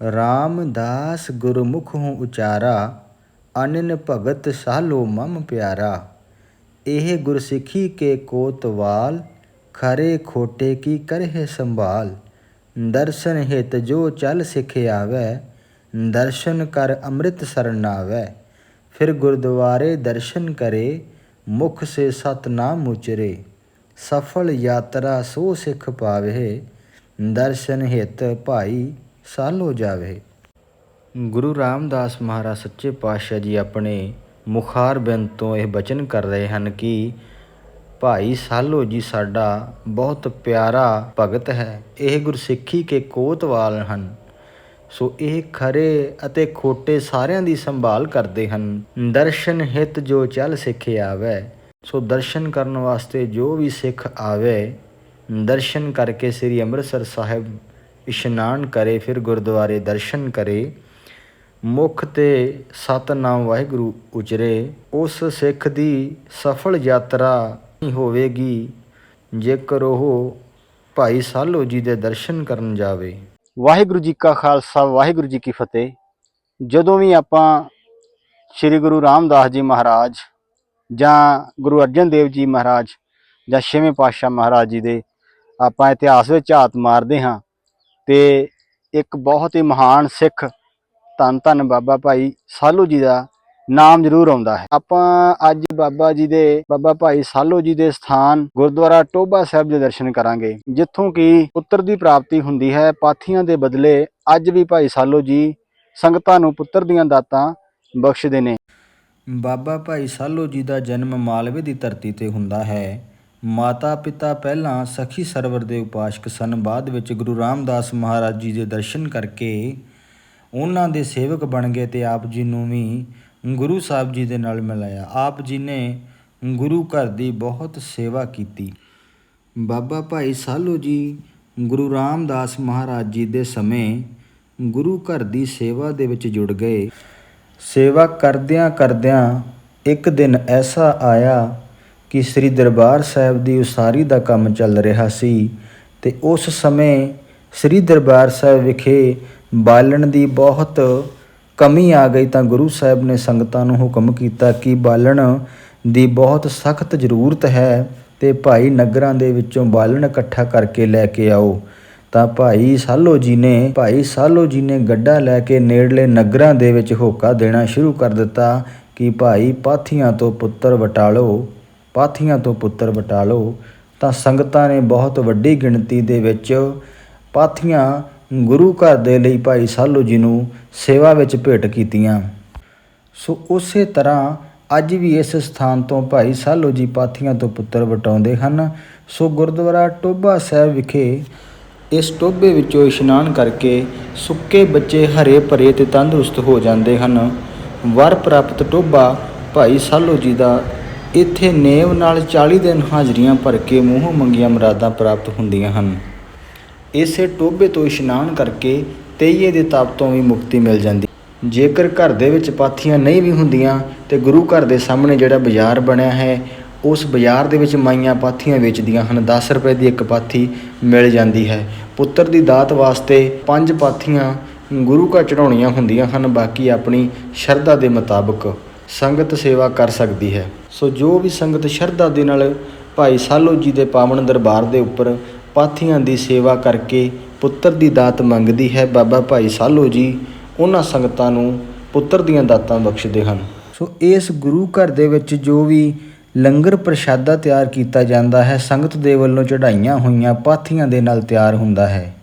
ਰਾਮਦਾਸ ਗੁਰਮੁਖ ਹੂੰ ਉਚਾਰਾ, ਅਨਨ ਭਗਤ ਸਾਲੋ ਮਮ ਪਿਆਰਾ। ਇਹ ਗੁਰਸਿੱਖੀ ਕੇ ਕੋਤਵਾਲ, ਖਰੇ ਖੋਟੇ ਕੀ ਕਰਹਿ ਸੰਭਾਲ। ਦਰਸ਼ਨ ਹਿਤ ਜੋ ਚਲ ਸਿਖ ਆਵੈ, ਦਰਸ਼ਨ ਕਰ ਅੰਮ੍ਰਿਤ ਸਰਨ ਆਵੈ ਫਿਰ ਗੁਰਦੁਆਰੇ ਦਰਸ਼ਨ ਕਰੇ, ਮੁਖ ਸੇ ਸਤਨਾਮ ਉਚਰੇ। ਸਫਲ ਯਾਤਰਾ ਸੋ ਸਿਖ ਪਾਵੇ ਦਰਸ਼ਨ ਹਿਤ ਭਾਈ ਸਾਲੋ ਜਾਵੇ। ਗੁਰੂ ਰਾਮਦਾਸ ਮਹਾਰਾਜ ਸੱਚੇ ਪਾਤਸ਼ਾਹ ਜੀ ਆਪਣੇ ਮੁਖਾਰਬਿੰਦ ਤੋਂ ਇਹ ਬਚਨ ਕਰ ਰਹੇ ਹਨ ਕਿ ਭਾਈ ਸਾਲੋ ਜੀ ਸਾਡਾ ਬਹੁਤ ਪਿਆਰਾ ਭਗਤ ਹੈ। ਇਹ ਗੁਰਸਿੱਖੀ ਕੇ ਕੋਤਵਾਲ ਹਨ। ਸੋ ਇਹ ਖਰੇ ਅਤੇ ਖੋਟੇ ਸਾਰਿਆਂ ਦੀ ਸੰਭਾਲ ਕਰਦੇ ਹਨ। ਦਰਸ਼ਨ ਹਿਤ ਜੋ ਚੱਲ ਸਿੱਖ ਆਵੇ, ਸੋ ਦਰਸ਼ਨ ਕਰਨ ਵਾਸਤੇ ਜੋ ਵੀ ਸਿੱਖ ਆਵੇ, ਦਰਸ਼ਨ ਕਰਕੇ ਸ੍ਰੀ ਅੰਮ੍ਰਿਤਸਰ ਸਾਹਿਬ ਇਸ਼ਨਾਨ ਕਰੇ, ਫਿਰ ਗੁਰਦੁਆਰੇ ਦਰਸ਼ਨ ਕਰੇ, ਮੁਖ ਤੇ ਸਤਨਾਮ ਵਾਹਿਗੁਰੂ ਉਚਰੇ, ਉਸ ਸਿੱਖ ਦੀ ਸਫਲ ਯਾਤਰਾ ਹੋਵੇਗੀ, ਜੇਕਰ ਉਹ ਭਾਈ ਸਾਲੋ ਜੀ ਦੇ ਦਰਸ਼ਨ ਕਰਨ ਜਾਵੇ। ਵਾਹਿਗੁਰੂ ਜੀ ਕਾ ਖਾਲਸਾ, ਵਾਹਿਗੁਰੂ ਜੀ ਕੀ ਫਤਿਹ। ਜਦੋਂ ਵੀ ਆਪਾਂ ਸ੍ਰੀ ਗੁਰੂ ਰਾਮਦਾਸ ਜੀ ਮਹਾਰਾਜ ਜਾਂ ਗੁਰੂ ਅਰਜਨ ਦੇਵ ਜੀ ਮਹਾਰਾਜ ਜਾਂ ਛੇਵੇਂ ਪਾਤਸ਼ਾਹ ਮਹਾਰਾਜ ਜੀ ਦੇ ਆਪਾਂ ਇਤਿਹਾਸ ਵਿੱਚ ਝਾਤ ਮਾਰਦੇ ਹਾਂ ਤੇ ਇੱਕ ਬਹੁਤ ਹੀ ਮਹਾਨ ਸਿੱਖ ਧੰਨ ਧੰਨ ਬਾਬਾ ਭਾਈ ਸਾਲੂ ਜੀ ਦਾ ਨਾਮ ਜ਼ਰੂਰ ਆਉਂਦਾ ਹੈ। ਆਪਾਂ ਅੱਜ ਬਾਬਾ ਜੀ ਦੇ, ਬਾਬਾ ਭਾਈ ਸਾਲੋ ਜੀ ਦੇ ਸਥਾਨ ਗੁਰਦੁਆਰਾ ਟੋਬਾ ਸਾਹਿਬ ਦੇ ਦਰਸ਼ਨ ਕਰਾਂਗੇ, ਜਿੱਥੋਂ ਕਿ ਪੁੱਤਰ ਦੀ ਪ੍ਰਾਪਤੀ ਹੁੰਦੀ ਹੈ, ਪਾਥੀਆਂ ਦੇ ਬਦਲੇ ਅੱਜ ਵੀ ਭਾਈ ਸਾਲੋ ਜੀ ਸੰਗਤਾਂ ਨੂੰ ਪੁੱਤਰ ਦੀਆਂ ਦਾਤਾਂ ਬਖਸ਼ਦੇ ਨੇ। ਬਾਬਾ ਭਾਈ ਸਾਲੋ ਜੀ ਦਾ ਜਨਮ ਮਾਲਵੇ ਦੀ ਧਰਤੀ ਤੇ ਹੁੰਦਾ ਹੈ। ਮਾਤਾ ਪਿਤਾ ਪਹਿਲਾਂ ਸਖੀ ਸਰਵਰ ਦੇ ਉਪਾਸ਼ਕ ਸਨ। ਬਾਅਦ ਵਿੱਚ ਗੁਰੂ ਰਾਮਦਾਸ ਮਹਾਰਾਜ ਜੀ ਦੇ ਦਰਸ਼ਨ ਕਰਕੇ ਉਹਨਾਂ ਦੇ ਸੇਵਕ ਬਣ ਗਏ ਤੇ ਆਪ ਜੀ ਨੂੰ ਵੀ ਗੁਰੂ ਸਾਹਿਬ ਜੀ ਦੇ ਨਾਲ ਮਿਲਾਇਆ। ਆਪ ਜੀ ਨੇ ਗੁਰੂ ਘਰ ਦੀ ਬਹੁਤ ਸੇਵਾ ਕੀਤੀ। ਬਾਬਾ ਭਾਈ ਸਾਲੋ ਜੀ ਗੁਰੂ ਰਾਮਦਾਸ ਮਹਾਰਾਜ ਜੀ ਦੇ ਸਮੇਂ ਗੁਰੂ ਘਰ ਦੀ ਸੇਵਾ ਦੇ ਵਿੱਚ ਜੁੜ ਗਏ। ਸੇਵਾ ਕਰਦਿਆਂ ਕਰਦਿਆਂ ਇੱਕ ਦਿਨ ਐਸਾ ਆਇਆ ਕਿ ਸ੍ਰੀ ਦਰਬਾਰ ਸਾਹਿਬ ਦੀ ਉਸਾਰੀ ਦਾ ਕੰਮ ਚੱਲ ਰਿਹਾ ਸੀ ਤੇ ਉਸ ਸਮੇਂ ਸ੍ਰੀ ਦਰਬਾਰ ਸਾਹਿਬ ਵਿਖੇ ਬਾਲਣ ਦੀ ਬਹੁਤ ਕਮੀ ਆ ਗਈ ਤਾਂ ਗੁਰੂ ਸਾਹਿਬ ਨੇ ਸੰਗਤਾਂ ਨੂੰ ਹੁਕਮ ਕੀਤਾ ਕਿ ਬਾਲਣ ਦੀ ਬਹੁਤ ਸਖਤ ਜ਼ਰੂਰਤ ਹੈ ਤੇ ਭਾਈ ਨਗਰਾਂ ਦੇ ਵਿੱਚੋਂ ਬਾਲਣ ਇਕੱਠਾ ਕਰਕੇ ਲੈ ਕੇ ਆਓ। ਤਾਂ ਭਾਈ ਸਾਲੋ ਜੀ ਨੇ, ਭਾਈ ਸਾਲੋ ਜੀ ਨੇ ਗੱਡਾ ਲੈ ਕੇ ਨੇੜਲੇ ਨਗਰਾਂ ਦੇ ਵਿੱਚ ਹੋਕਾ ਦੇਣਾ ਸ਼ੁਰੂ ਕਰ ਦਿੱਤਾ ਕਿ ਭਾਈ ਪਾਥੀਆਂ ਤੋਂ ਪੁੱਤਰ ਵਟਾਲੋ। ਪਾਥੀਆਂ ਤੋਂ ਪੁੱਤਰ ਵਟਾਲੋ ਤਾਂ ਸੰਗਤਾਂ ਨੇ ਬਹੁਤ ਵੱਡੀ ਗਿਣਤੀ ਦੇ ਵਿੱਚ ਪਾਥੀਆਂ ਗੁਰੂ ਘਰ ਦੇ ਲਈ ਭਾਈ ਸਾਲੋ ਜੀ ਨੂੰ ਸੇਵਾ ਵਿੱਚ ਭੇਟ ਕੀਤੀਆਂ। ਸੋ ਉਸੇ ਤਰ੍ਹਾਂ ਅੱਜ ਵੀ ਇਸ ਸਥਾਨ ਤੋਂ ਭਾਈ ਸਾਲੋ ਜੀ ਪਾਥੀਆਂ ਤੋਂ ਪੁੱਤਰ ਵਟਾਉਂਦੇ ਹਨ। ਸੋ ਗੁਰਦੁਆਰਾ ਟੋਬਾ ਸਾਹਿਬ ਵਿਖੇ ਇਸ ਟੋਬੇ ਵਿੱਚੋਂ ਇਸ਼ਨਾਨ ਕਰਕੇ ਸੁੱਕੇ ਬੱਚੇ ਹਰੇ ਭਰੇ ਤੇ ਤੰਦਰੁਸਤ ਹੋ ਜਾਂਦੇ ਹਨ। ਵਰ ਪ੍ਰਾਪਤ ਟੋਬਾ ਭਾਈ ਸਾਲੋ ਜੀ ਦਾ ਇੱਥੇ ਨੇਮ ਨਾਲ 40 ਦਿਨ ਹਾਜ਼ਰੀਆਂ ਭਰ ਕੇ ਮੂੰਹੋਂ ਮੰਗੀਆਂ ਮੁਰਾਦਾਂ ਪ੍ਰਾਪਤ ਹੁੰਦੀਆਂ ਹਨ। ਇਸੇ ਟੋਬੇ ਤੋਂ ਇਸ਼ਨਾਨ ਕਰਕੇ ਤੇਈਏ ਦੇ ਤਾਪ ਤੋਂ ਵੀ ਮੁਕਤੀ ਮਿਲ ਜਾਂਦੀ। ਜੇਕਰ ਘਰ ਦੇ ਵਿੱਚ ਪਾਥੀਆਂ ਨਹੀਂ ਵੀ ਹੁੰਦੀਆਂ ਤੇ ਗੁਰੂ ਘਰ ਦੇ ਸਾਹਮਣੇ ਜਿਹੜਾ ਬਾਜ਼ਾਰ ਬਣਿਆ ਹੈ, ਉਸ ਬਾਜ਼ਾਰ ਦੇ ਵਿੱਚ ਮਾਈਆਂ ਪਾਥੀਆਂ ਵੇਚਦੀਆਂ ਹਨ 10 ਰੁਪਏ ਦੀ ਇੱਕ ਪਾਥੀ ਮਿਲ ਜਾਂਦੀ ਹੈ। ਪੁੱਤਰ ਦੀ ਦਾਤ ਵਾਸਤੇ ਪੰਜ ਪਾਥੀਆਂ ਗੁਰੂ ਘਰ ਚੜਾਉਣੀਆਂ ਹੁੰਦੀਆਂ ਹਨ, ਬਾਕੀ ਆਪਣੀ ਸ਼ਰਧਾ ਦੇ ਮੁਤਾਬਕ ਸੰਗਤ ਸੇਵਾ ਕਰ ਸਕਦੀ ਹੈ। ਸੋ ਜੋ ਵੀ ਸੰਗਤ ਸ਼ਰਧਾ ਦੇ ਨਾਲ ਭਾਈ ਸਾਲੋ ਜੀ ਦੇ ਪਾਵਨ ਦਰਬਾਰ ਦੇ ਉੱਪਰ ਪਾਥੀਆਂ ਦੀ ਸੇਵਾ ਕਰਕੇ ਪੁੱਤਰ ਦੀ ਦਾਤ ਮੰਗਦੀ ਹੈ ਬਾਬਾ ਭਾਈ ਸਾਲੋ ਜੀ, ਉਹਨਾਂ ਸੰਗਤਾਂ ਨੂੰ ਪੁੱਤਰ ਦੀਆਂ ਦਾਤਾਂ ਬਖਸ਼ਦੇ ਹਨ। ਸੋ ਇਸ ਗੁਰੂ ਘਰ ਦੇ ਵਿੱਚ ਜੋ ਵੀ ਲੰਗਰ ਪ੍ਰਸ਼ਾਦਾ ਤਿਆਰ ਕੀਤਾ ਜਾਂਦਾ ਹੈ, ਸੰਗਤ ਦੇ ਵੱਲੋਂ ਚੜਾਈਆਂ ਹੋਈਆਂ ਪਾਥੀਆਂ ਦੇ ਨਾਲ ਤਿਆਰ ਹੁੰਦਾ ਹੈ।